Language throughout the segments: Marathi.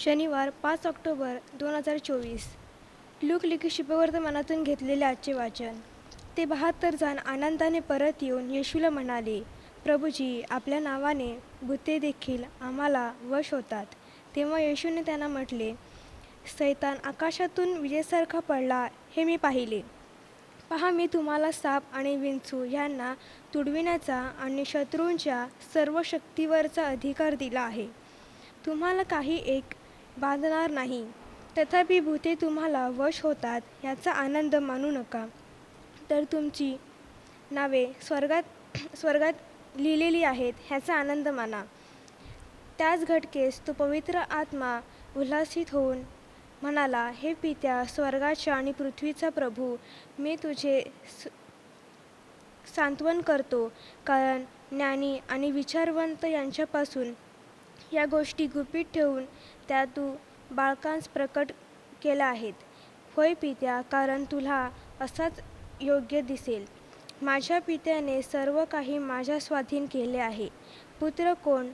शनिवार पाच ऑक्टोबर दोन हजार चोवीस. लूक लिखित शुभवर्तमानातून घेतलेले आजचे वाचन. ते बहात्तर जण आनंदाने परत येऊन येशूला म्हणाले प्रभूजी आपल्या नावाने भूते देखील आम्हाला वश होतात. तेव्हा येशूने त्यांना म्हटले सैतान आकाशातून विजेसारखा पडला हे मी पाहिले. पहा मी तुम्हाला साप आणि विंचू यांना तुडविण्याचा आणि शत्रूंच्या सर्व शक्तीवरचा अधिकार दिला आहे. तुम्हाला काही एक बांधणार नाही. तथापि भूते तुम्हाला वश होतात याचा आनंद मानू नका. तर तुमची नावे स्वर्गात स्वर्गात लिहिलेली आहेत ह्याचा आनंद माना. त्याच घटकेस तो पवित्र आत्मा उल्हासित होऊन म्हणाला हे पित्या स्वर्गाच्या आणि पृथ्वीचा प्रभू मी तुझे स सांत्वन करतो. कारण ज्ञानी आणि विचारवंत यांच्यापासून या गोष्टी गुपित ठेवून त्या तू बाळकांस प्रकट केल्या आहेत. होय पित्या कारण तुला असाच योग्य दिसेल. माझ्या पित्याने सर्व काही माझ्या स्वाधीन केले आहे. पुत्र कोण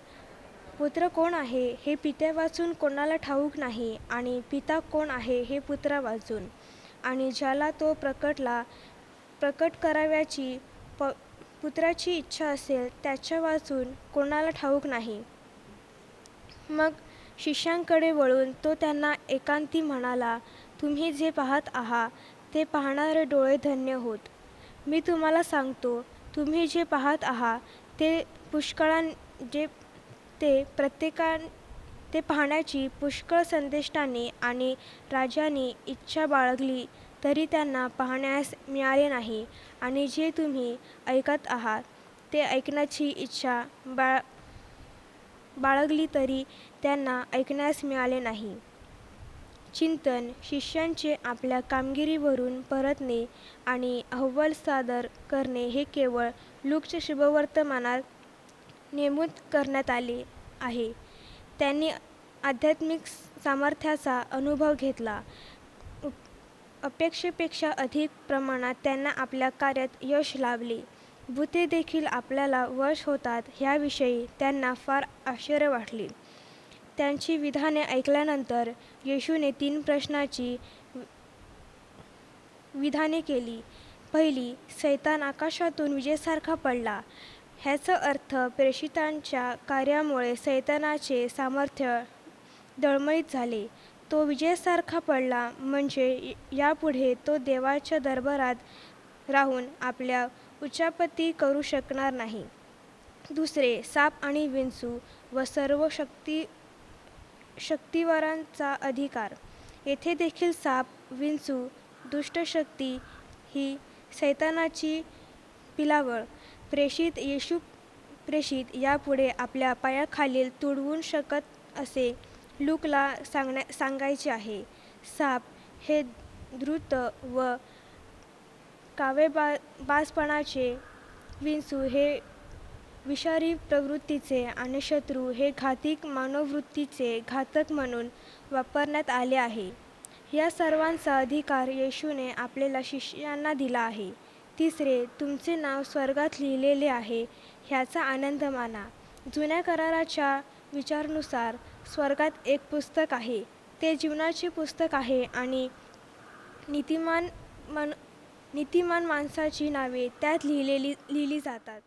पुत्र कोण आहे हे पित्या वाचून कोणाला ठाऊक नाही आणि पिता कोण आहे हे पुत्रा वाचून. आणि ज्याला तो प्रकटला प्रकट कराव्याची प पुत्राची इच्छा असेल त्याच्या वाचून कोणाला ठाऊक नाही. मग शिष्यांकडे वळून तो त्यांना एकांती म्हणाला तुम्ही जे पाहत आहात ते पाहणारे डोळे धन्य होत. मी तुम्हाला सांगतो तुम्ही जे पाहत आहात ते पुष्कळां जे ते प्रत्येकान ते पाहण्याची पुष्कळ संदेष्टांनी आणि राजांनी इच्छा बाळगली तरी त्यांना पाहण्यास मिळाले नाही. आणि जे तुम्ही ऐकत आहात ते ऐकण्याची इच्छा बाळ बाळगली तरी त्यांना ऐकण्यास मिळाले नाही. चिंतन शिष्यांचे आपल्या कामगिरीवरून परतणे आणि अहवाल सादर करणे हे केवळ लूकच्या शुभवर्तमानात नेमूत करण्यात आले आहे. त्यांनी आध्यात्मिक सामर्थ्याचा अनुभव घेतला. अपेक्षेपेक्षा अधिक प्रमाणात त्यांना आपल्या कार्यात यश लाभले. भूते देखील आपल्याला वश होतात ह्याविषयी त्यांना फार आश्चर्य वाटले. त्यांची विधाने ऐकल्यानंतर येशूने तीन प्रश्नाची विधाने केली. पहिली सैतान आकाशातून विजेसारखा पडला. ह्याचा अर्थ प्रेषितांच्या कार्यामुळे सैतानाचे सामर्थ्य दळमळीत झाले. तो विजयासारखा पडला म्हणजे यापुढे तो देवाच्या दरबारात राहून आपल्या उच्चापती करू शकणार नाही. दुसरे साप आणि विंचू व सर्व शक्ती शक्तीवरांचा अधिकार. येथे देखील साप विंचू दुष्टशक्ती ही सैतानाची पिलावळ. प्रेषित येशू प्रेषित यापुढे आपल्या पायाखालील तुडवून शकत असे लूकला सांगण्या सांगायचे आहे. साप हे द्रुत व कावेबा बाजपणाचे विंचू हे विषारी प्रवृत्तीचे आणि शत्रू हे घातिक मानववृत्तीचे घातक म्हणून वापरण्यात आले आहे. या सर्वांचा अधिकार येशूने आपल्याला शिष्यांना दिला आहे. तिसरे तुमचे नाव स्वर्गात लिहिलेले आहे ह्याचा आनंद माना. जुन्या कराराच्या विचारानुसार स्वर्गात एक पुस्तक आहे. ते जीवनाचे पुस्तक आहे आणि नीतिमान मन नीतिमान माणसाची नावे त्यात लिहिलेली लिहिली जातात.